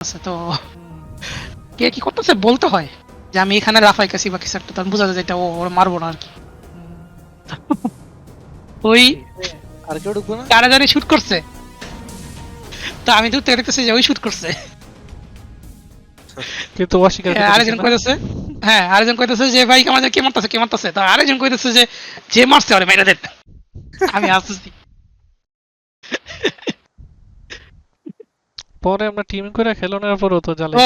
আছে তো। কে কি করতেছে বলতে হয় যে আমি এখানে রাফাই কাছি বা কিছু একটা তখন বোঝা যায় এটা ও ওরা মারবো না আর কি। ওই আর কেউ ঢুকবো না? কারা জানি শুট করছে। তো আমি তো দেখতেছি যে ওই শুট করছে। কিন্তু অস্বীকার হ্যাঁ, আরেকজন কইতেছে হ্যাঁ আরেকজন কইতেছে যে ভাই আমাদের কে মারতেছে কে মারতেছে? তো আরেকজন কইতেছে যে যে মারছে আরে মেরে দেন আমি আসতেছি পরে আমরা টিম করে খেলানোর পরও তো জ্বালাই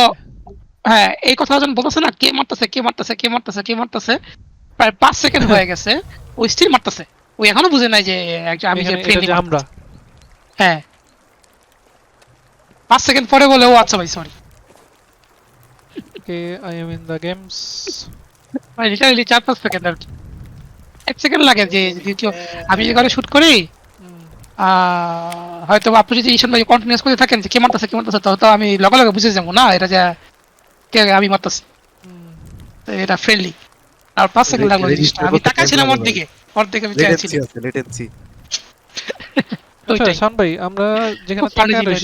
হ্যাঁ এই কথা যখন বলতেছে না কে মারতেছে কে মারতেছে কে মারতেছে কে মারতেছে প্রায় পাঁচ সেকেন্ড হয়ে গেছে ওই স্টিল মারতেছে। ওই এখনও বুঝে নাই যে আমি যে ফ্রেন্ডলি আমরা। হ্যাঁ। পাঁচ সেকেন্ড পরে বলে ও আচ্ছা ভাই sorry K I am in the games ভাই লিটারালি চার পাঁচ সেকেন্ড আর এক সেকেন্ড লাগে যে যদি আমি যে ঘরে শুট করি আহ, হয়তো আপনি যদি ঈশান ভাই কন্টিনিউস করে থাকেন যে কে মারতেছে কে মারতেছে তো তো আমি লগে লগে বুঝে যাব না এটা যে কে আমি মারতেছি। তো এটা ফ্রেন্ডলি আর পাঁচ সেকেন্ড লাগল জিনিসটা। আমি তাকাইছিলাম ওর দিকে ওর দিকে আমি চাইছি লেটেন্সি আচ্ছা শান ভাই আমরা যেখানে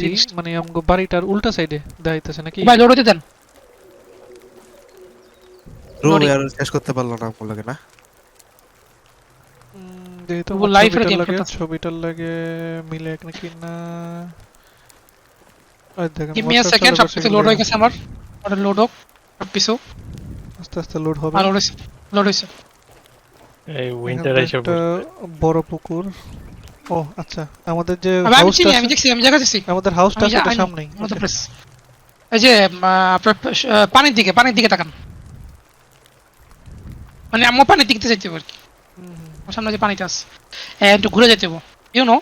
জিনিসটা। মানে আমগো বাড়িটার উল্টা সাইডে নাকি? ভাই লোড হতে দেন। Rho Sorry. আর শেষ করতে পারল না আমার লাগে না? যেহেতু ছবিটার লাগে মিলে নাকি না ওই দেখেন গিভ মি আ সেকেন্ড সবকিছু লোড হয়ে গেছে আমার। ওটা লোড হোক সবকিছু। আস্তে আস্তে লোড হবে। আর লোড লোড হয়েছে। এই উইন্টার এসে বড় পুকুর। ও আচ্ছা আমাদের যে আমি আমি হাউসটা আমি দেখছি আমি জায়গা দেখছি আমাদের হাউসটা আমি সামনেই এই যে আপনার পানির দিকে পানির দিকে তাকান। মানে আমার পানির দিকে হুম, হুম। আমার সামনে যে পানিটা আছে। হ্যাঁ, একটু ঘুরে যেতে হবে। ইউ নো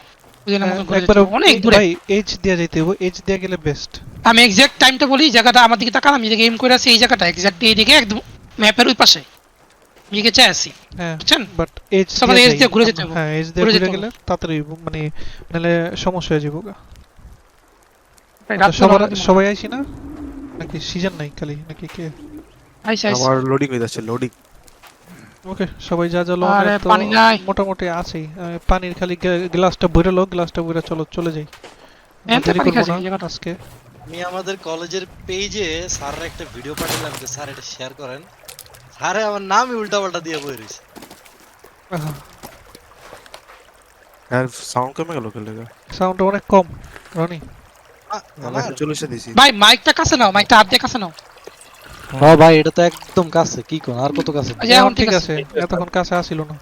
বুঝলেন আমাকে ঘুরে যেতে হবে। অনেক দূরে। ভাই এইচ দিয়ে যাইতে হবে এইচ দিয়ে গেলে বেস্ট আমি এক্সাক্ট টাইমটা বলি জায়গাটা আমার দিকে তাকান আমি যে গেম করে আছি এই জায়গাটা এক্সাক্ট এই দিকে একদম ম্যাপের ওই পাশে। দিকে চাই আছি। হ্যাঁ বুঝছেন? বাট এইচ সব আমাদের edge দিয়ে ঘুরে যেতে হবে। হ্যাঁ এইচ দিয়ে ঘুরে যেতে গেলে তাড়াতাড়ি মানে নাহলে সমস্যা হয়ে যাবে। আচ্ছা, সবার সবাই আইছি না? নাকি সিজন নাই খালি? নাকি কে? আইসি, আইসি। আমার লোডিং হয়ে যাচ্ছে লোডিং ওকে সবাই যা যা লও আরে, তো পানি নাই। মোটামুটি আছেই পানির খালি গ্লাসটা ভরে লো গ্লাসটা ভরে চলো চলে যাই। আজকে আমি আমাদের কলেজের পেজে স্যারের একটা ভিডিও পাঠালাম যে স্যার এটা শেয়ার করেন। স্যারে আমার নামই উল্টা পাল্টা দিয়ে বই রয়েছে। আর সাউন্ড কমে গেল কে লেগে সাউন্ডটা অনেক কম রনি। আমরা চল্লিশে দিছি। ভাই মাইকটা কাছে নাও মাইকটা হাত দিয়ে কাছে নাও। হ্যাঁ ভাই এটা তো একদম কাছে কি কোন আর কত কাছে? এখন ঠিক আছে এতক্ষণ কাছে আসিল না।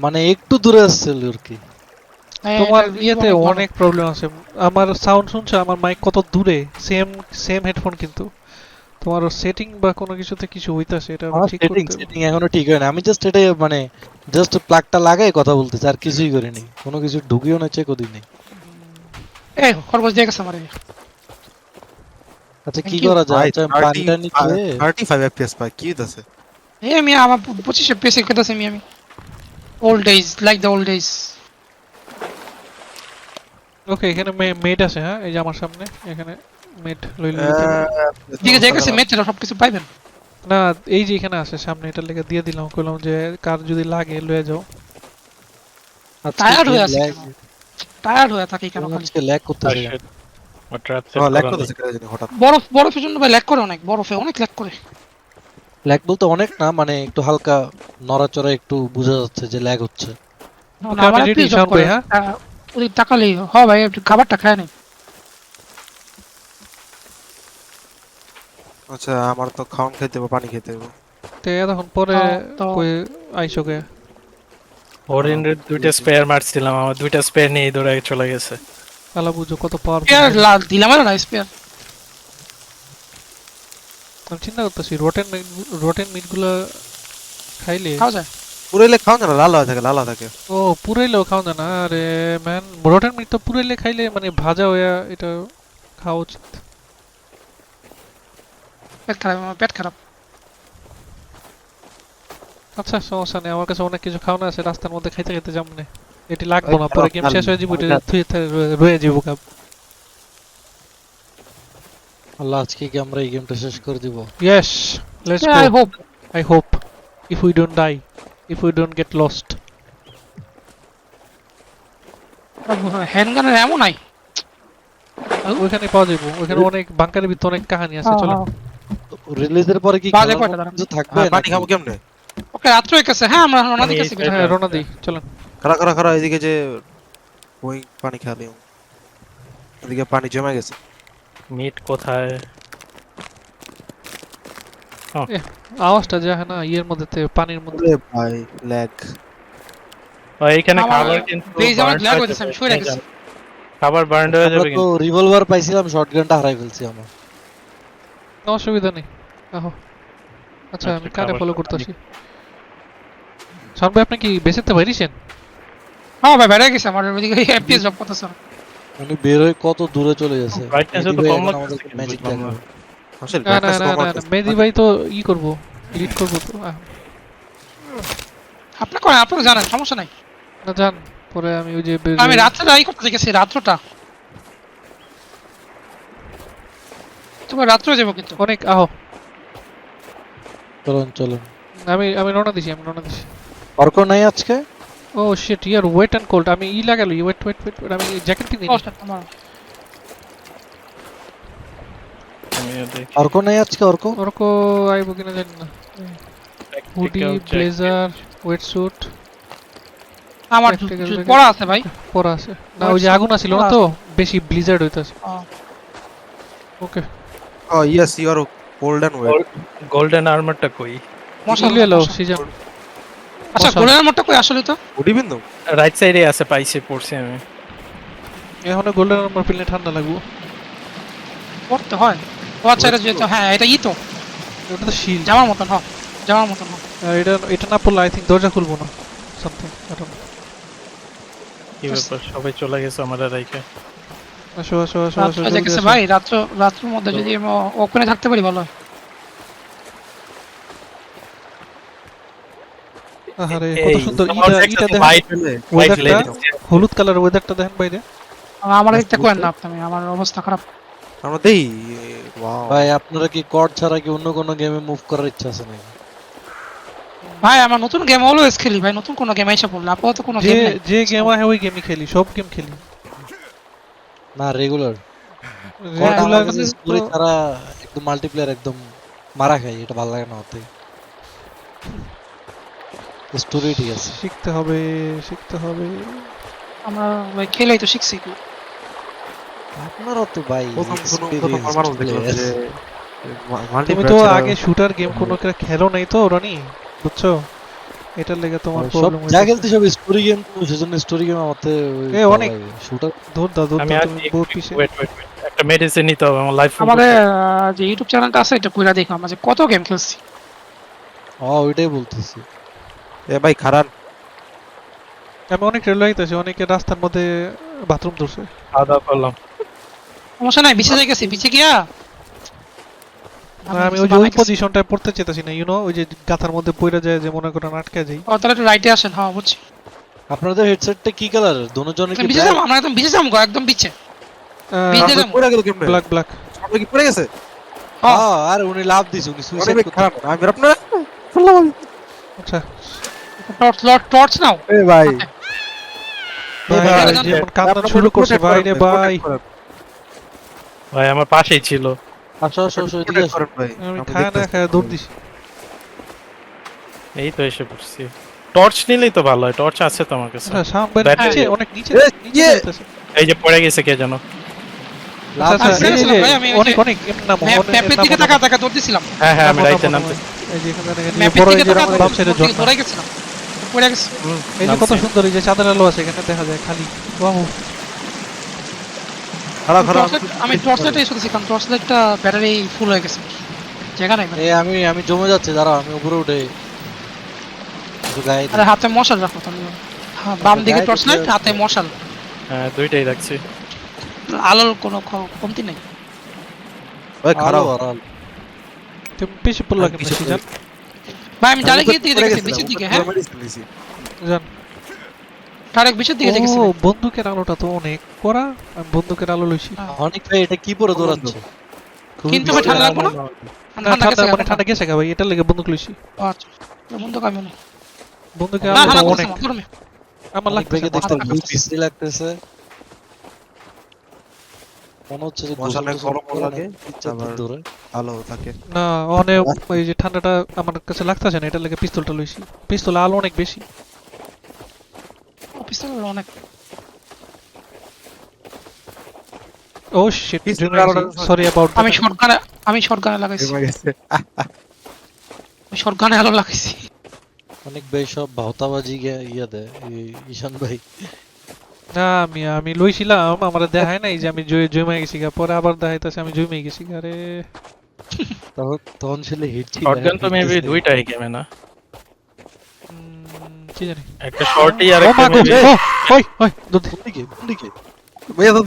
মানে একটু দূরে আসছিল আর কি। হ্যাঁ, তোমার ইয়েতে অনেক প্রবলেম আছে। আমার সাউন্ড শুনছো? আমার মাইক কত দূরে? সেম সেম হেডফোন কিন্তু। তোমার সেটিং বা কোনো কিছুতে কিছু হইতাছে এটা ঠিক সেটিং। সেটিং এখনও ঠিক হয় না। আমি জাস্ট এটা মানে জাস্ট প্লাগটা লাগাই কথা বলতেছি আর কিছুই করিনি। কোনো কিছু ঢুকিও না চেকও দিইনি। এই খরগোশ দিয়ে গেছে আমার এই। আচ্ছা কি করা যায়? আচ্ছা পানিটা নিচে। থার্টি ফাইভ এফপিএস পাই কি হইতাছে? এই আমি আমার পঁচিশে পেসে কেটেছে আমি আমি। Old days like the old days okay এখানে মেড আছে হ্যাঁ? এই যে আমার সামনে এখানে মেড লইলে দিকে যে গেছে মেটেরা সবকিছু পাইবেন। না এই যে এখানে আছে সামনে এটা লেগে দিয়ে দিলাম কইলাম যে কার যদি লাগে লয়ে যাও। টায়ার্ড হয়ে আছে টায়ার্ড হয়ে থাকি কেন খালি? আজকে ল্যাগ করতেছে বরফ বরফের জন্য ভাই ল্যাক করে অনেক বরফে অনেক ল্যাক করে। ল্যাগ বলতে অনেক না মানে একটু হালকা নড়াচড়া একটু বোঝা যাচ্ছে যে ল্যাগ হচ্ছে। হ্যাঁ? ওদিক তাকালেই হ ভাই একটু খাবারটা খায় নি আচ্ছা আমার তো খাইতে হবে পানি খেতে হবে। তো এতক্ষণ পরে হ্যাঁ, কই আইসো গে হরিণের দুইটা স্পেয়ার মারছিলাম আমার দুইটা স্পেয়ার নিয়ে দৌড়ে চলে গেছে। আলা বুঝো কত পাওয়ার স্পেয়ার দিলাম না স্পেয়ার আমি চিন্তা করতেছি রোটেন রোটেন মিটগুলা খাইলে খাওয়া যায়? পুরাইলে না? লাল হয়ে থাকে লাল হয়ে থাকে। ও পুরাইলেও খাও না? আরে ম্যান রোটেন মিট তো পুরাইলে খাইলে মানে ভাজা হইয়া এটা খাওয়া উচিত। পেট খারাপ আমার পেট খারাপ। আচ্ছা সমস্যা নেই আমার কাছে অনেক কিছু খাওয়ানো আছে রাস্তার মধ্যে খাইতে খাইতে যাম না। এটি লাগবো না পরে গেম শেষ হয়ে যাব এটা থুয়ে রয়ে যাব কাপ আল্লাহ আজকে কি আমরা এই গেমটা শেষ করে দিব? Yes let's I hope I hope. If we don't die, if we don't get lost. Hand গানের এমন নাই ওইখানে পাওয়া যাবে ওইখানে অনেক বাংকারের ভিতরে অনেক কাহিনী আছে চলো। রিলিজের পরে কি বাজে কয়টা মতো দাঁড়ান। কিছু থাকবে হ্যাঁ, পানি খাব কেমনে? ওকে রাত্র হয়ে গেছে হ্যাঁ আমরা দিতেছি। এই হ্যাঁ রওনা দিই চলেন। খারা খারা খারা এদিকে যে ওই পানি খালি এদিকে পানি জমে গেছে। মিট কোথায়? আওয়াজটা যায় না ইয়ের মধ্যে তে, পানির মধ্যে। ভাই ল্যাগ এইখানে খাবার কিন্তু base আমার হয়ে হইতেছে, আমি শুয়ে রাখছি। খাবার বার্ন হয়ে যাবে কিন্তু। রিভলভার পাইছিলাম শটগানটা হারাই ফেলছি আমরা। কোনো অসুবিধা নেই। আহো আচ্ছা আমি আচ্ছা, কারে ফলো করতেছি। শান ভাই আপনি কি বেসেতে বাইরেছেন হ্যাঁ ভাই বেড়ে গেছে আমার ওইদিকে এফপিএস ড্রপ করতেছে। না। উনি বের হয়ে কত দূরে চলে গেছে তো কম। আসলে কম মেদি ভাই তো ই করব করব তো আপনি করেন আপনারা জানেন সমস্যা নাই। না জান পরে আমি ওই যে আমি রাত্রেটা ই করতে গেছি রাত্রটা। তোমার রাত্রে যাব কিন্তু। অনেক আহো। চলুন চলুন। আমি আমি রওনা দিছি আমি রওনা দিছি। অর্ক নাই আজকে? ও শিট ইয়ার ওয়েট এন্ড কোল্ড আমি ই লাগালো ওয়েট ওয়েট ওয়েট আমি জ্যাকেট কিনে দেখি। অর্ক নাই আজকে অর্ক? ওরকো আইবো কিনা জানি না। হুডি ব্লেজার ওয়েট স্যুট আমার পড়া আছে ভাই। পরা আছে। না ওই যে আগুন আছিল না তো? বেশি ব্লিজার্ড হইতাছে। Okay Oh yes, you are cold and wet. Golden আর্মারটা কই? মশা ইলে সিজন আচ্ছা। গোলের মোটটা কই আসলে তো? গুডি বিন্দু রাইট সাইডে আছে পাইছে পড়ছি আমি। এখন গোল্ডেন নাম্বার পিললে ঠান্ডা লাগবো। পড়তে হয়। ও আচ্ছা এটা যেহেতু হ্যাঁ এটা ই তো। ওটা তো শিল জামার মতন হ জামার মতন হ। এটা এটা না পড়লে আই থিঙ্ক দরজা খুলবো না। সামথিং কি ব্যাপার? সবাই চলে গেছে আমার রাইকে আসো আসো আসো আসো। ভাই রাত্র রাত্রের মধ্যে যদি ওপেনে থাকতে পারি ভালো হয়। আহারে কত সুন্দর ইটা ইটা দেখেন। হলুদ কালার ওয়েদারটা দেখেন বাইরে। আমার একটা কোয়েন না আপনি আমার অবস্থা খারাপ। আমরা দেই। ভাই আপনারা কি কর্ড ছাড়া কি অন্য কোনো গেমে মুভ করার ইচ্ছা আছে নাকি? ভাই আমার নতুন গেম অলওয়েজ খেলি ভাই নতুন কোনো গেম এসে পড়লে আপাতত কোনো যে গেম নেই। যে গেম হয় ওই গেমই খেলি সব গেম খেলি। না রেগুলার হ্যাঁ, কর্ড আমার আমার কাছে স্টোরি তো- ছাড়া একদম মাল্টিপ্লেয়ার একদম মারা খাই এটা ভালো লাগে না হতে স্টোরি ঠিক আছে। শিখতে হবে শিখতে হবে। আমরা ভাই খেলেই তো শিখছি আপনারা তো ভাই তুমি তো আগে শুটার গেম কোনো একটা খেলো নাই তো রনি? বুঝছ? এটার লেগে তোমার সব প্রবলেম যা খেলতে সব স্টোরি গেম তো সেজন্য স্টোরি গেম আমাতে এ, অনেক। শুটার দাও আর তুমি বহুত পিছে ওয়েট ওয়েট একটা মেডিসিন নিতে হবে আমার লাইফ আমাদের যে ইউটিউব চ্যানেলটা আছে এটা কইরা দেখো আমরা যে কত গেম খেলছি। ও ওইটাই বলতেছি। এ ভাই খারাপ আমি অনেক রেল আইতেছি অনেকে রাস্তার মধ্যে বাথরুম ধরছে। খাওয়া করলাম। সমস্যা নাই বিছে গেছি বিছে গিয়া? আমি ওই যে ওই পজিশনটায় পড়তে চেতাছি না ইউ নো ওই যে গাথার মধ্যে পড়ে যায় যে মনে করেন আটকে যাই। ও তাহলে একটু রাইটে আসেন হ্যাঁ বুঝছি। আপনাদের হেডসেটটা কি কালার দুজনের কি বিছে যাব আমরা একদম বিছে যাব একদম বিছে। বিছে যাব। পড়ে গেল কেমনে? ব্ল্যাক ব্ল্যাক সামনে কি পড়ে গেছে? হ্যাঁ। আর উনি লাভ দিছে উনি সুইসাইড খারাপ আমি আপনার? আচ্ছা। টর্চ লট টর্চ নাও। এ ভাই। কান্না শুরু করছে ভাই রে ভাই। ভাই আমার পাশেই ছিল। আসো আসো আসো এদিকে আসো। ভাই। আমি খায় না খায় দৌড় দিছি। এই তো এসে পড়ছি। টর্চ নিলেই তো ভালো হয় টর্চ আছে তো আমার কাছে। আচ্ছা সাম নিচে অনেক নিচে নিচে ইয়ে। এই যে পড়ে গেছে কে জানো আচ্ছা ওই অনেক অনেক নামো, ম্যাপের দিকে তাকা তাকা দৌড় দিছিলাম হ্যাঁ হ্যাঁ আমি নামো, রাইতে নামতে এই যে এখানে বড় দিকে এই যে তাকা বাম দৌড় সাইডের দিকে গেছিলাম। পড়ে গেছি। এই যে কত সুন্দর এই যে চাঁদের আলো আছে এখানে দেখা যায় খালি। ওয়াও। খারাপ খারাপ আমি টর্চ লাইটে এসে কারণ টর্চ লাইটটা ব্যাটারি ফুল হয়ে গেছে। জায়গা নাই মানে। আমি আমি জমে যাচ্ছি দাঁড়াও আমি উপরে উঠে। আরে হাতে মশাল রাখো তাহলে হ্যাঁ, বাম দিকে গায়ে টর্চ লাইট দিতে- হাতে মশাল। হ্যাঁ দুইটাই রাখছি। আলোর কোনো কমতি নেই। ভাই খারাপ আলো। তুমি বেশি পড়লা কেন পিছে ভাই আমি ডাইরেক্ট আমি দিকে দেখেছি গেছিলাম, দিকে হ্যাঁ? জান। ডাইরেক্ট বিশের দিকে দেখেছি ও বন্দুকের আলোটা তো অনেক করা আমি বন্দুকের আলো লইছি। অনেক ভাই এটা কি পরে দৌড়াচ্ছে? কিন্তু ভাই ঠান্ডা লাগবে না? ঠান্ডা গেছে মানে ঠান্ডা গেছে ভাই এটার লেগে বন্দুক লইছি। আচ্ছা বন্ধ কামে না বন্দুকের না আলোটা ঠান্ডা অনেক। আমার লাগতেছে দেখতে বিশ্রী লাগতেছে। মনে হচ্ছে যে গরমও করে লাগে, আবার- ধরে। আলো থাকে। না অনেক ওই যে ঠান্ডাটা আমার কাছে লাগতেছে না এটা লাগে পিস্তলটা লইছি পিস্তল আলো অনেক বেশি। পিস্তল অনেক। ও শিট সরি অ্যাবাউট আমি শর্টগানে আমি শর্টগানে লাগাইছি। আমি শর্টগানে আলো লাগাইছি। অনেক বেশ সব ভাওতাবাজি ইয়া দেয় এই ঈশান ভাই। না আমি আমি লইছিলাম আমার দেখায় নাই যে আমি জয়- জমে গেছি গা পরে আবার দেখাইতেছে আমি জমে গেছি গা আরে। তখন তখন ছেলে হিট ছিল শটগান তো মেবি দুইটা দুইটাই গেমে না? কি জানি? একটা শর্টই আর একটা মা ও ওই ওই দুধ দিকে দিকে মেয়ে তো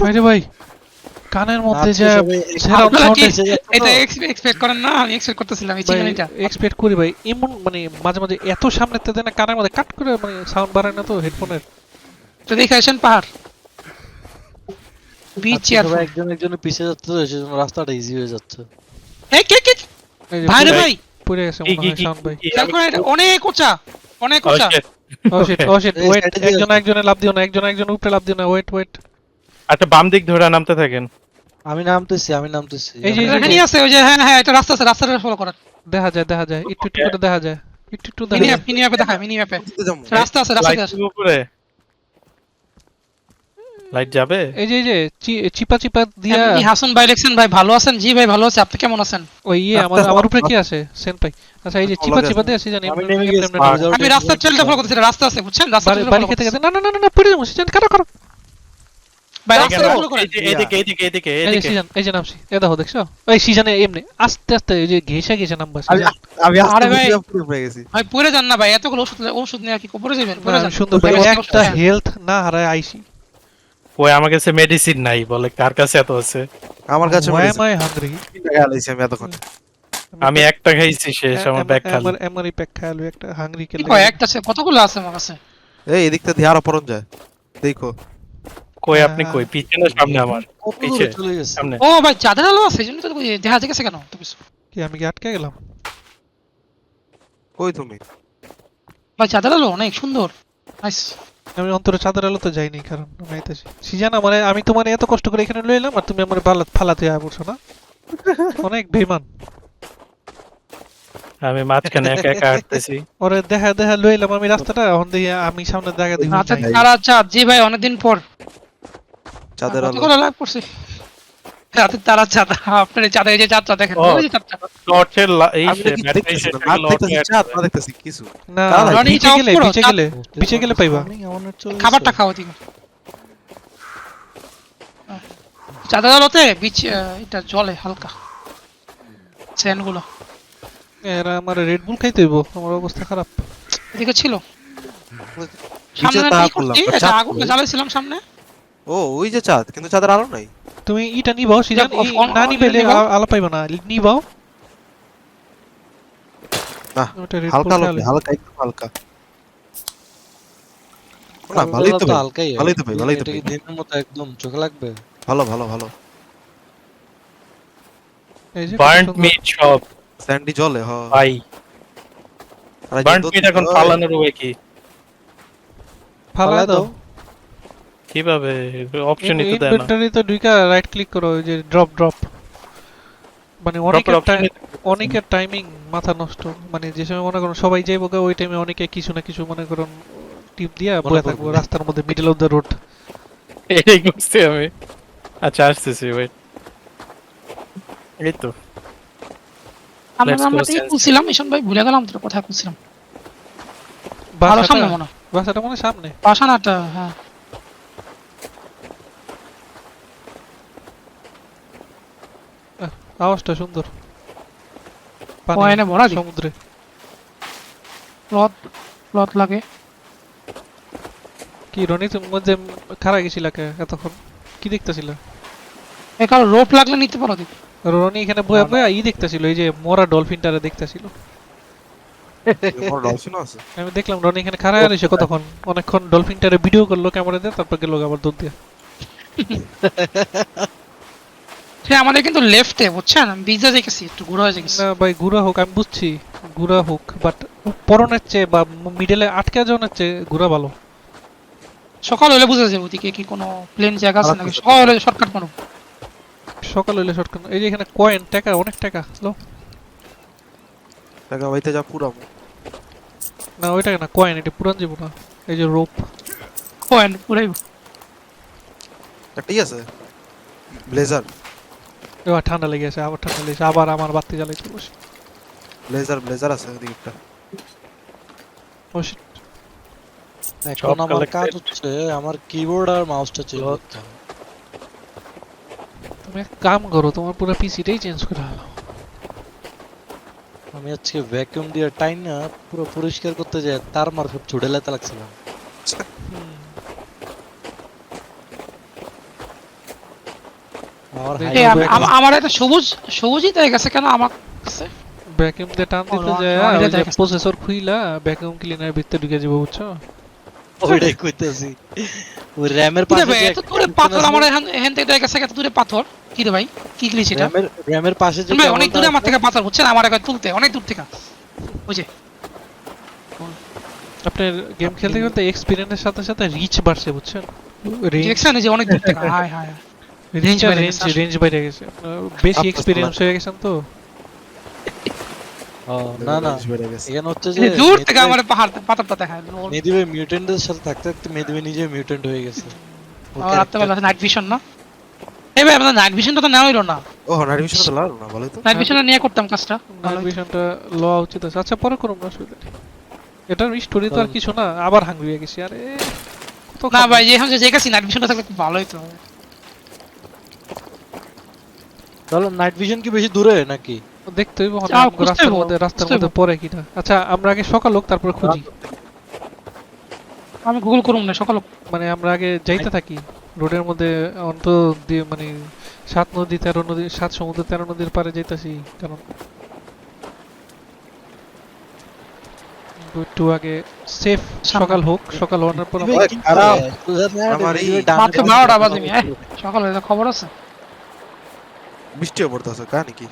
ভাই রে ভাই কানের মধ্যে যে সেরা এসে এটা এক্সপেক্ট করেন না আমি এক্সপেক্ট করতেছিলাম এই চিকেনটা এক্সপেক্ট করি ভাই এমন মানে মাঝে মাঝে এত সামনে তে দেয় কানের মধ্যে কাট করে মানে সাউন্ড বাড়ায় না তো হেডফোনের তো দেখে আসেন পাহাড়। বিচ আজকে চেয়ার একজন একজনের যাচ্ছে সেজন্য রাস্তাটা ইজি হয়ে যাচ্ছে। এই কে কে? ভাই রে ভাই। পড়ে গেছে মনে হয় কি ভাই। খেয়াল করেন এটা অনেক উঁচা অনেক Oh, উঁচা। Oh shit oh shit wait side এ দিয়ে একজন একজনে লাভ দিও না একজন একজন উপরে লাভ দিও না ওয়েট ওয়েট আচ্ছা বাম দিক ধরে নামতে থাকেন। আমি নামতেছি আমি নামতেছি। এই যে- আছে ওই যে হ্যাঁ হ্যাঁ এটা রাস্তা আছে রাস্তাটা ফলো করেন দেখা যায় দেখা যায় একটু একটু করে দেখা যায় একটু একটু দেখা যায়। মিনি ম্যাপে দেখায় মিনি ম্যাপে রাস্তা আছে রাস্তা আছে। উপরে? লাইট যাবে? এই যে যে চিপা চিপা দিয়া এমনি হাসান ভাই লেখছেন ভাই ভালো আছেন? জি ভাই ভালো আছে। আপনি কেমন আছেন? ওই ইয়ে আমার আমার উপরে কি আছে? সেন আচ্ছা এই যে চিপা চিপা দিয়ে আছে জানি আমি রাস্তার ট্রেলটা ফলো করতেছি রাস্তা আছে বুঝছেন? রাস্তা বাড়ি বাড়ি খেতে গেছে। না না না না, পড়ে যাব কারও কারও। ভাই রাস্তা ফলো করেন। এদিকে এদিকে এদিকে এই এদিকে সিজন এই যে নামছি। এ দেখো দেখছ? ওই সিজনে এমনি আস্তে আস্তে এই যে ঘেসে ঘেসে নামবা আমি আমি আরে ভাই। পুরো পড়ে গেছি। ভাই পড়ে যান না ভাই এতগুলো ওষুধ ওষুধ নিয়ে কি পড়ে যাবেন? পড়ে যান। সুন্দর ভাই একটা হ্যাঁ। হেলথ না হারায় আইসি। ওই আমার কাছে মেডিসিন নাই বলে কার কাছে এত আছে? আমার কাছে? টাকা আলাইছি আমি এতক্ষণ। আমি একটা খাইছি শেষ আমার ব্যাগ খালি। আমার আমারই প্যাক খাইলো একটা হাংরি কে কয় একটা আছে? কতগুলো আছে আমার কাছে? এই এদিকটা দিয়ে আরও পরন যায়। দেখো। কই আপনি কই? পিছনে সামনে আমার। পিছে। সামনে। ও ভাই চাঁদের আলো আছে এই জন্য তো দেখা গেছে কেন? তো কিছু। কি আমি কি আটকে গেলাম? কই তুমি? ভাই চাঁদের আলো অনেক সুন্দর। নাইস আমি অন্তরে চাঁদের আলো তো যাইনি কারণ আইতেছি। সিজানা মানে আমি তোমার এত কষ্ট করে এখানে লইলাম আর তুমি আমার বালা ফালাতে আয় পড়ছো না? অনেক বেমান আমি মাঝখানে একা একা হাঁটতেছি। ওরে দেখা দেখা লইলাম আমি রাস্তাটা এখন দিয়ে আমি সামনে দেখা দিই আচ্ছা তারা চাঁদ জি ভাই অনেকদিন পর। চাঁদের আলো। কত লাইভ করছে? তারা চাঁদ আপনার এই চাঁদের এই যে চাঁদটা দেখেন ওই যে চাঁদটা। টর্চের এই দেখতেছি কিছু। না গেলে গেলে পাইবা। খাবারটা আলোতে বিচ এটা জলে হালকা। চেনগুলো এরা আমার রেড বুল খাইতে হইব আমার অবস্থা খারাপ। এদিকে ছিল। সামনে আগুন জ্বালাইছিলাম সামনে। ও ওই যে চাঁদ কিন্তু চাঁদের আলো নাই। তুমি ইটা নিবাও সিজন না নিবেলে। আলো পাইবা না নিবাও না, হালকা আলো হালকা একটু হালকা। না ভালোই তো ভাই, হালকাই ভালোই তো ভাই, ভালোই তো ভাই। দিনের মতো একদম চোখে লাগবে। ভালো ভালো ভালো। এই বার্ন্ট মিট সব স্যান্ডি জলে হ। ভাই। আর এই যে বার্ন্ট মিট এখন ওই, উপায় কি? ফালা দাও। কীভাবে? অপশনই তো দেয় না। ইনভেন্টরি তো ঢুকা রাইট ক্লিক করো ওই যে ড্রপ ড্রপ মানে অনেকের অনেকের টাইমিং মাথা নষ্ট। মানে যে সময় মনে করুন সবাই যাইব গা, ওই টাইমে অনেকে কিছু না কিছু মনে করুন টিপ দিয়া বয়ে থাকব রাস্তার মধ্যে মিডল অফ দ্য রোড এটাই করছি আমি। আচ্ছা আসতেছি ওয়েট এই তো আমরা sense. খুলছিলাম ঈশান ভাই ভুলে গেলাম তোর কথা খুলছিলাম। ভালো সামনে বাসাটা মনে হয়। বাসাটা মনে সামনে? পাশানাটা হ্যাঁ। আওয়াজটা সুন্দর। পানি, ভরা সমুদ্রে। প্লট প্লট লাগে। কি রনি তুমি মধ্যে খারা গেছিলা কে এতক্ষণ? কি দেখতেছিল? একাল রোপ লাগলে নিতে পারো দিক রনি এখানে বয়ে বয়ে ই দেখতেছিল এই যে মরা ডলফিনটারে দেখতেছিল। আমি দেখলাম রনি এখানে খাড়া রয়েছে কতক্ষণ। অনেকক্ষণ ডলফিনটারে ভিডিও করল ক্যামেরা দিয়ে তারপর গেল আবার দুধ দিয়ে। সে আমাদের কিন্তু লেফটে বুঝছেন? আমি বিজা দেখেছি একটু ঘুরে হয়ে গেছি না ভাই ঘুরা হোক আমি বুঝছি ঘুরা হোক বাট পরনের চেয়ে বা মিডলে আটকে যাওয়ার চেয়ে ঘুরা ভালো। সকাল হলে বুঝা যাবে ওদিকে কি কোনো প্লেন জায়গা আছে নাকি? সকাল হলে শর্টকাট মারব সকাল হইলে শর্টকাট এই যে এখানে কয়েন টাকা অনেক টাকা লো। টাকা বাইতে যা পুরাম না ওই টাকা না কয়েন এটা পুরান যাব না। এই যে রোপ পয়েন্ট পুরাই একটাই আছে ব্লেজার এবার ঠান্ডা লেগে আছে আবার ঠান্ডা লেগেছে আবার আমার বাতি জ্বালাইতে বসে। ব্লেজার ব্লেজার আছে ওদিকে একটা। ও এখন আমার কাজ হচ্ছে আমার কিবোর্ড আর মাউসটা চেঞ্জ করতে হবে। তুমি এক কাম করো তোমার পুরো পিসিটাই চেঞ্জ করে হালো আমি আজকে ভ্যাকুয়াম দিয়ে টাইম না পুরো পরিষ্কার করতে যাই তার মারফত ছুটে লেতে লাগছিলাম। আমার একটা সবুজ সবুজই তাই গেছে কেন? আমার কাছে ভ্যাকুয়াম দিয়ে টান দিতে যায় প্রসেসর খুইলা ভ্যাকুয়াম ক্লিনার ভিতরে ঢুকে যাব বুঝছ? ওইটাই কইতেছি। ওই র্যামের পাশে যে এত দূরে পাথর আমার এখান এখান থেকে দেখা গেছে এত দূরে পাথর? কি রে ভাই কি গ্লিচ এটা? র্যামের র্যামের পাশে যে ভাই অনেক দূরে আমার থেকে পাথর বুঝছেন? আমার একবার তুলতে অনেক দূর থেকে। বুঝে আপনার গেম খেলতে খেলতে এক্সপিরিয়েন্সের সাথে সাথে রিচ বাড়ছে বুঝছেন? এই যে অনেক দূর থেকে। হাই হাই রেঞ্জ বেড়ে রেঞ্জ। রেঞ্জ বাইরে গেছে বেশি আপনার এক্সপিরিয়েন্স হয়ে গেছেন তো না না এখানে হচ্ছে যে দূর থেকে আমার পাহাড় দেখায় ওর মেহেদি ভাই মিউটেন্টদের সাথে থাকতে থাকতে ভাই নিজে মিউটেন্ট হয়ে গেছে ওর রাত্রে character- বেলা নাইট ভিশন না এই ভাই আমাদের নাইট ভিশনটা তো নেওয়া হইল না ও নাইট ভিশন তো লাল না ভালোই তো। নাইট ভিশনটা নিয়ে করতাম কাজটা হইতো। ভিশনটা লওয়া উচিত আছে আচ্ছা পরে করুন না অসুবিধা এটার স্টোরি তো আর কিছু না আবার হাঙ্গরি হয়ে গেছি আরে কত না ভাই যে এখন যে গেছি নাইট ভিশনটা থাকলে খুব ভালো হইতো তাহলে নাইট ভিশন কি বেশি দূরে নাকি? দেখতে হইব রাস্তার মধ্যে রাস্তার মধ্যে পরে কিনা আচ্ছা আমরা আগে সকাল হোক তারপরে খুঁজি। আমি গুগল করুম না সকাল মানে আমরা আগে যাইতে থাকি। রোডের মধ্যে অন্ত দিয়ে মানে সাত নদী তেরো নদী সাত সমুদ্র তেরো নদীর পারে যাইতাছি কারণ একটু আগে সেফ সকাল হোক সকাল হওয়ার পর আমরা- সকাল হয়ে খবর আছে। বৃষ্টিও পড়তেছে কাহিনী কি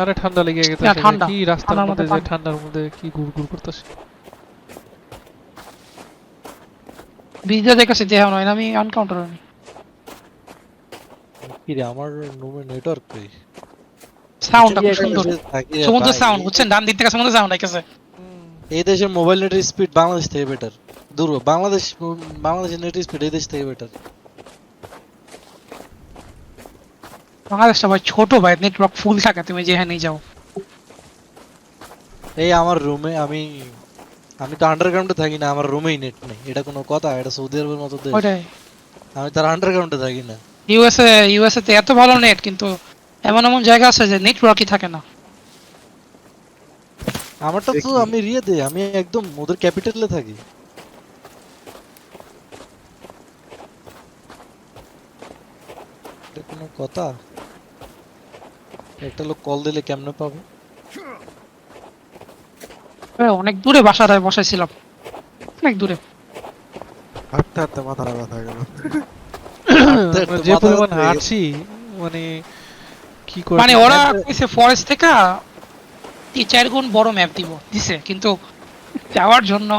আরে ঠান্ডা লেগে গেছে কি রাস্তার মধ্যে যে ঠান্ডার মধ্যে কি গুড় গুড় করতেছে? ব্রিজে দেখেছি দেহ নয় আমি আনকাউন্টার হয়নি। কি রে আমার রুমে নেটওয়ার্ক কই? সাউন্ডটা খুব সুন্দর। থাকি রে সমুদ্র সাউন্ড বুঝছেন? ডান দিক থেকে সমুদ্র সাউন্ড আইতেছে। এই দেশের মোবাইল নেটের স্পিড বাংলাদেশ থেকে বেটার দূর বাংলাদেশ বাংলাদেশের নেটের স্পিড এই দেশ থেকে বেটার বাংলাদেশটা ভাই ছোট ভাই নেটওয়ার্ক ফুল থাকে তুমি যেখানেই যাও। এই আমার রুমে আমি আমি তো আন্ডারগ্রাউন্ডে থাকি না আমার রুমেই নেট নেই। এটা কোনো কথা এটা সৌদি আরবের মতো দেশ। আমি তার আন্ডারগ্রাউন্ডে থাকি না। ইউএসএ ইউএসএ তে এত ভালো নেট কিন্তু এমন এমন জায়গা আছে যে নেটওয়ার্কই থাকে না। আমারটা তো। আমি রিয়েতে আমি একদম ওদের ক্যাপিটালে থাকি। এটা কোনো কথা? একটা লোক কল দিলে কেমনে পাবে? ভাই, অনেক দূরে বাসাটায় বসাইছিলাম। অনেক দূরে। হাঁটতে হাঁটতে মাথাটা ব্যথা গেল। যে পরিমাণ হাঁটছি মানে কি করে মানে ওরা কইছে ফরেস্ট থেকে তিন চার গুণ বড় ম্যাপ দিব। দিছে কিন্তু যাওয়ার জন্য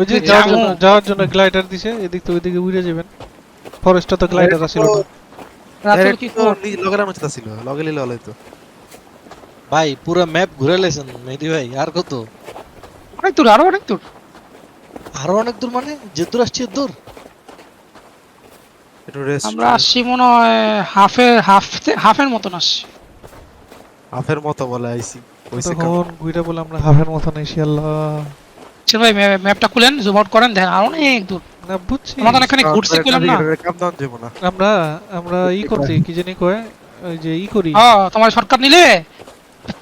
ওই যে যাওয়ার জন্য যাওয়ার জন্য গ্লাইডার দিছে এদিক তো ওইদিকে উড়ে যাবেন। ফরেস্টটা তো গ্লাইডার আছিল না। রাতে কি করব? লগের আমার ছিল লগে লিলে হলো ভাই পুরো ম্যাপ ঘুরে লেছেন মেহেদি ভাই আর কত? অনেক দূর আরও অনেক দূর। আরও অনেক দূর মানে? যে দূর আসছি দূর আমরা আসছি মনে হয় হাফে হাফ হাফের মতন আসছি। হাফের মতো বলে আইছি। তখন বলে আমরা হাফের মতো নেছি আল্লাহ। সে ভাই ম্যাপটা খুলেন জুম আউট করেন দেখেন আর অনেক দূর। না বুঝছি আমাদের এখানে ঘুরছে কইলাম না। যাব না। আমরা আমরা ই করতে কি জানি কয় ওই যে ই করি। হ্যাঁ তোমার শর্টকাট নিলে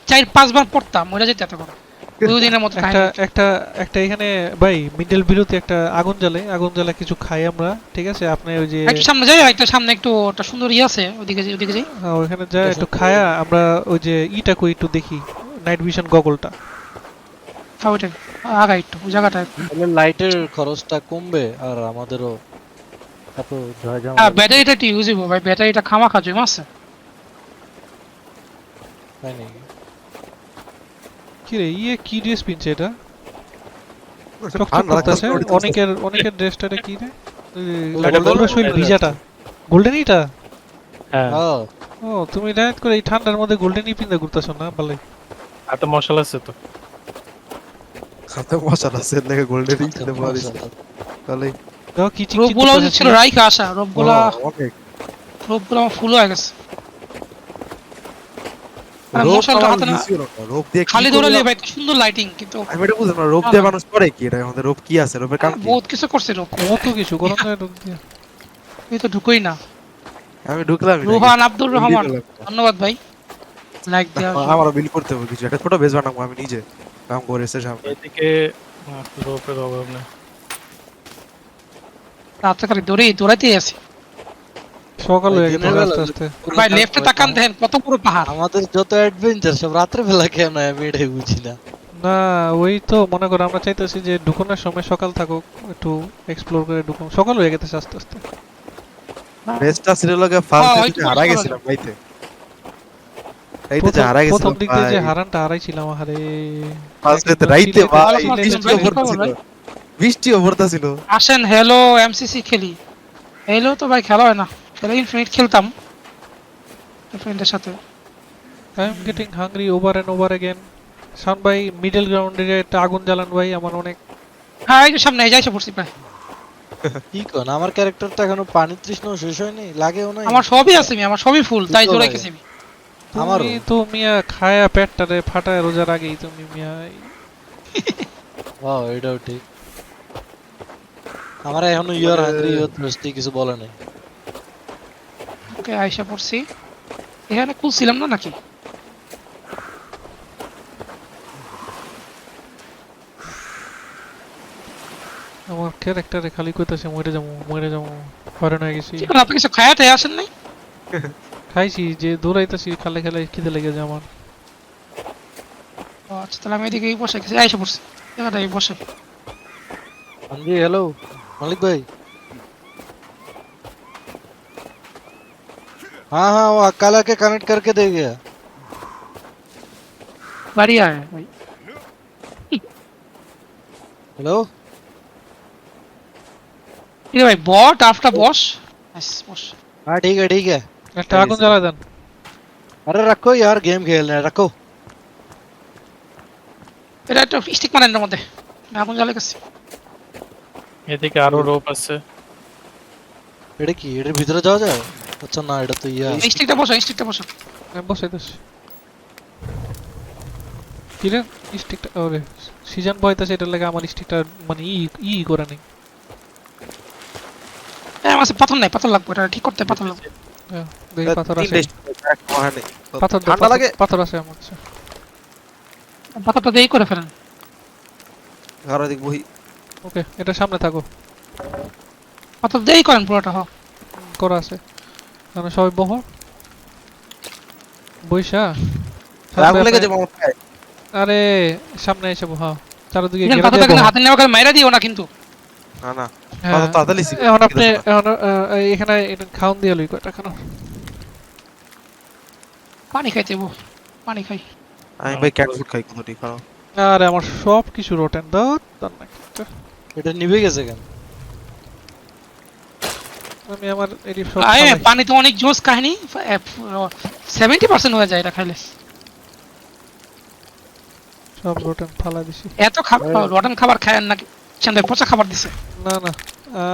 চার পাঁচবার পড়তাম মরে যেতে এত করে। দুই দিনের মতো একটা একটা একটা এখানে ভাই মিডল বিরুতে একটা আগুন জ্বালে আগুন জ্বালা কিছু খাই আমরা ঠিক আছে? আপনি ওই যে একটু সামনে যাই একটু সামনে একটু একটা সুন্দর ইয়ে আছে ওদিকে যাই ওদিকে যাই। হ্যাঁ, ওখানে যা একটু খায়া আমরা ওই যে ইটা কই একটু দেখি নাইট ভিশন গগলটা। হ্যাঁ ওইটাই। আগা একটু ওই জায়গাটা তাহলে লাইটের খরচটা কমবে আর আমাদেরও এত হ্যাঁ ব্যাটারিটা একটু ইউজ হইব? ভাই ব্যাটারিটা খামা খা জমা আছে? তাই নাকি? কি রে ইয়ে কি ড্রেস পিনছে এটা? অনেকের অনেকের ড্রেসটা কি রে? ভিজাটা। গোল্ডেন হ্যাঁ। ও। তুমি ডাইরেক্ট করে এই ঠান্ডার মধ্যে গোল্ডেন ই পিন্দা ঘুরতেছো না ভালোই এত মশলা আছে তো। হাতে মশলা আছে লেগে গোল্ডেন রিং খেতে পারিস তাহলে দেখো কি চিক রোপগুলো ছিল। রাইখা আসা রোপগুলা অনেক ফুল হয়ে গেছে। রোপ মশালটা আমার হাতে না কিছুই না, রোপ দিয়ে কি খালি দৌড়ালে ভাই সুন্দর লাইটিং কিন্তু আমি এটা বুঝলাম না রোপ দিয়ে মানুষ করে কি? এটা আমাদের রোপ কি আছে? রোপের কাম বহুত কিছু করছে রোপ কত কিছু গরম না ঢুক দিয়ে। এই তো ঢুকোই না। আমি ঢুকলাম রোহান আব্দুর রহমান। ধন্যবাদ ভাই। লাইক জন্য। আমারও বিল করতে হবে কিছু। একটা ছোট বেজ বানাবো আমি নিজে। কাম করে এসে সামনে এদিকে রোপের অভাব নেই। রাতে খালি দৌড়ে দৌড়াইতেই আছি সকাল হয়ে গেছে আস্তে আস্তে। ভাই লেফটে তাকান দেখেন কত বড় পাহাড়। আমাদের যত অ্যাডভেঞ্চার সব রাত্রে বেলা কেন আমি এটাই বুঝি না? না ওই তো মনে করো আমরা চাইতেছি যে ঢুকনের সময় সকাল থাকুক একটু এক্সপ্লোর করে ঢুকুন সকাল হয়ে গেছে আস্তে আস্তে। বেজটা ছিল লগে ফার্স্ট হারা গেছিলাম ভাইতে এইতে যে হারা গেছিলাম প্রথম দিক দিয়ে যে হারানটা হারাইছিলাম আরে ফার্স্ট রাতে রাইতে ভাই ওয়ালাইকুম আসসালাম, বৃষ্টিও ভাই, পড়তেছিল ভাই। আসেন হ্যালো এমসিসি খেলি। হ্যালো তো ভাই খেলা হয় না। খেলা ইনফিনিট খেলতাম। ফ্রেন্ডের সাথে। I am getting hungry over and over again Shan ভাই মিডল গ্রাউন্ডে একটা আগুন জ্বালান ভাই আমার অনেক হ্যাঁ এই যে সামনে যাইছে পড়ছি প্রায় কি কোন? আমার ক্যারেক্টারটা এখনও পানি তৃষ্ণ শেষ হয়নি লাগেও নাই। আমার সবই আছে আমি আমার সবই ফুল তাই জোরে। গেছি আমি। আমারও। তুমি তো মিয়া খায়া পেটটারে ফাটায় রোজার আগেই তুমি মিয়া। ও এটাও ঠিক। আমার এখনও ইয়ার হাঙ্গ্রি ইয়ার থ্রাস্টি কিছু বলে নাই। ওকে আয়সা পড়ছি। এখানে খুলছিলাম না নাকি? আমার ক্যারেক্টারে খালি কইতাছে মরে যাব মরে যাব। হয়রান হয়ে গেছি। আপনি কিছু খায়াতে আসেন নাই? খাইছি যে দৌড়াইতাছি খালে খালে খিদে লেগে যায় আমার ও আচ্ছা তাহলে আমি এদিকে বসে গেছি আয়সা পড়ছি এখানটাই বসে हाँ जी हेलो मलिक भाई हाँ हाँ वो अकाला के कनेक्ट करके दे गया বাড়ি আয় ভাই हेलो ঠিক আছে ভাই বট আফটার বস বস हाँ ठीक है ठीक है একটা আগুন জ্বালা দেন अरे रखो यार गेम खेलना है रखो এটা একটা স্টিক মারেন এর মধ্যে আমি আগুন জ্বালে গেছি এদিকে আরো রোপ আছে এটা কি এটার ভিতরে যাওয়া যায় আচ্ছা না এটা তো ইয়া এই স্টিকটা বসো এই স্টিকটা বসো আমি বসাইতেছি কিরে স্টিকটা ওরে সিজন বয়তাছে এটার লাগে আমার স্টিকটা মানে ই ই করে নেই এই আমার কাছে পাথর নাই পাথর লাগবে এটা ঠিক করতে পাথর লাগবে হ্যাঁ, দেখি পাথর আছে তিনটে এক মহানে। পাথর ঠান্ডা লাগে? পাথর আছে আমার কাছে। পাথরটা দিয়েই করে ফেলেন। ঘর দিক বহি। ওকে এটা সামনে থাকো। পাথর দিয়েই করেন পুরোটা হ। করা আছে। তাহলে সবাই বহ। বৈশা। আরে সামনে এসে বহ চারদিকে। হাতে নেওয়া করে মাইরা দিও না কিন্তু। না না। হ্যাঁ। তাড়াতাড়ি এখন আপনি এখন এখানে খাওন দিয়ে লই কয়টা খানো? পানি খাইতে পানি খাই। আমি ভাই ক্যাট ফুড খাই কতটি খাও। আরে আমার সব কিছু রোটেন দাও তার না এটা নিভে গেছে কেন? আমি আমার এডি সব আরে পানি তো অনেক জোস কাহিনী সেভেন্টি পার্সেন্ট হয়ে যায় এটা খাইলে। সব রোটেন ফালা দিছি। এত খাবার রটন খাবার খায় নাকি? সন্ধ্যায় পচা খাবার দিছে। না না।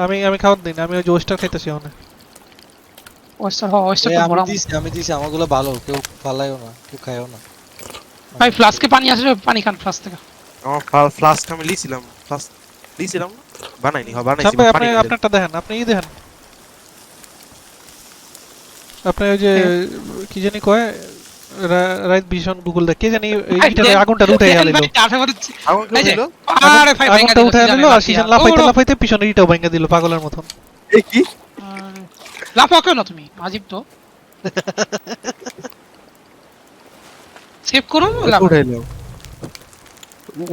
আমি আমি খাওয়ার দিই না আমি ওই যে ওয়েস্টার খাইতেছি অনেক ওয়েস্টার হ ওয়েস্টার এই তো আমি দিছি আমি দিছি আমাগুলো ভালো কেউ ফালাইও না কেউ খায়ও না। ভাই ফ্লাস্কে পানি আসবে পানি খান ফ্লাস্ক থেকে। আমার ফ্লাস্ক আমি লিছিলাম ফ্লাস্ক লিছিলাম বানাইনি হ্যাঁ বানাইছি সামনে আপনি পানি আপনারটা দেখেন আপনি ই দেখেন। আপনি ওই যে কি জানি কয় রাইট ভিশন গুগল দেখ কে জানি এইটারে আগুনটা উঠে গেল কেউ এই আরে ভাই আগুনটা উঠে গেল আর সিজন লাফাইতে লাফাইতে পিছনে ইটাও ভাঙা দিল পাগলের মতন। এই কি? লাফাও কেন তুমি? আজিব তো। সেভ করো লাফাও। উঠাইলো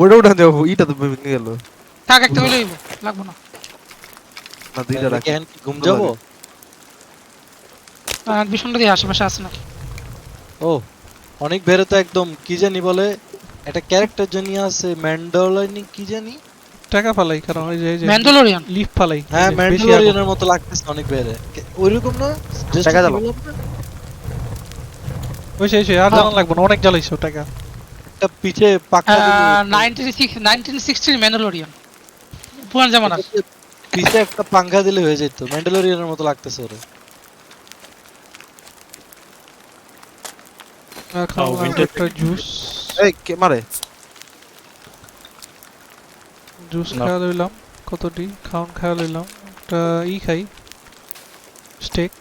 ওটা উঠান যাব ইটা তো ভেঙে গেল। থাক একটা হইলেই লাগবো না। না দুইটা রাখি। কেন ঘুম যাব? আর ভীষণটা দিয়ে আশেপাশে আছে না ও। অনেক বেরোতো একদম কি জানি বলে একটা ক্যারেক্টার জানি আছে ম্যান্ডোলানি কি জানি? টাকা ফালাই কারণ ওই যে ম্যান্ডালোরিয়ান লিফ ফালাই। হ্যাঁ ম্যান্ডালোরিয়ানের মতো লাগতেছে অনেক বেড়ে ওইরকম না? টাকা দাও। ওই সেই সেই আর হ্যাঁ। জানা লাগবে না অনেক জ্বালাইছো টাকা। একটা nineteen six nineteen sixteen Mandalorian পুরান জামানার। পিছে একটা পাঙ্খা দিলে হয়ে যেত। ম্যান্ডালোরিয়ানের মতো লাগতেছে ওরে। এখন একটা জুস এই কে মারে। জুস খাওয়া লইলাম কতটি খাওন খাওয়া লইলাম একটা ই খাই স্টেক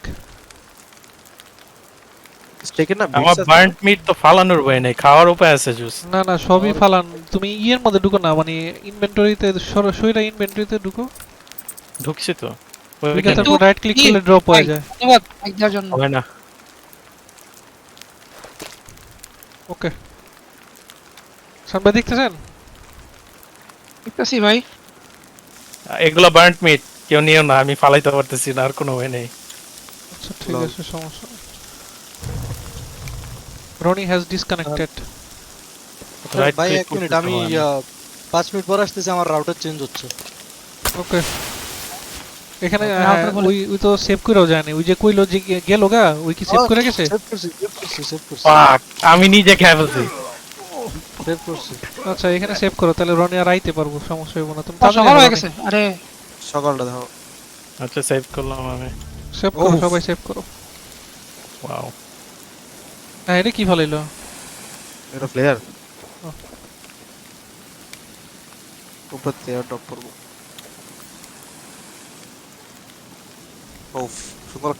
স্টেকের না আমার বার্ন্ট মিট তো ফালানোর উপায় নেই খাওয়ার উপায় আছে জুস না না সবই ফালান। তুমি ইয়ের মধ্যে ঢুকো না মানে ইনভেন্টরিতে সরাসরি ইনভেন্টরিতে ঢুকো। ঢুকছি তো। রাইট ক্লিক করলে ড্রপ হয়ে যায়। ধন্যবাদ লাইক জন্য। হয় না। ওকে। সামনে দেখতেছেন? দেখতেছি ভাই। এগুলো বার্ন্ট মিট কেউ নিও না আমি ফালাইতে পারতেছি না আর কোনো ওয়ে নেই। আচ্ছা ঠিক আছে সমস্যা। রনি হ্যাজ ডিসকানেক্টেড Right ভাই এক মিনিট আমি হয় না। আহ, পাঁচ মিনিট পর আসতেছি আমার রাউটার চেঞ্জ হচ্ছে। ওকে। এখানে হ্যাঁ, ওই ওই তো সেভ করেও যায়নি ওই যে কইলো যে গেল গা ওই কি সেভ Oh, করে গেছে? সেভ করছি সেভ করছি সেভ করছি। আমি নিজে খেয়ে ফেলছি। সেভ করছি। আচ্ছা এখানে সেভ করো তাহলে রনি আর আইতে পারব সমস্যা হইব না। তুমি সকাল হয়ে গেছে আরে। সকালটা দেখো আচ্ছা সেভ করলাম আমি। সেভ করো সবাই সেভ করো। ওয়াও হ্যাঁ এটা কি ভালো এটা ফ্লেয়ার ও। উপর থেকে ড্রপ করব। ওফ সুন্দর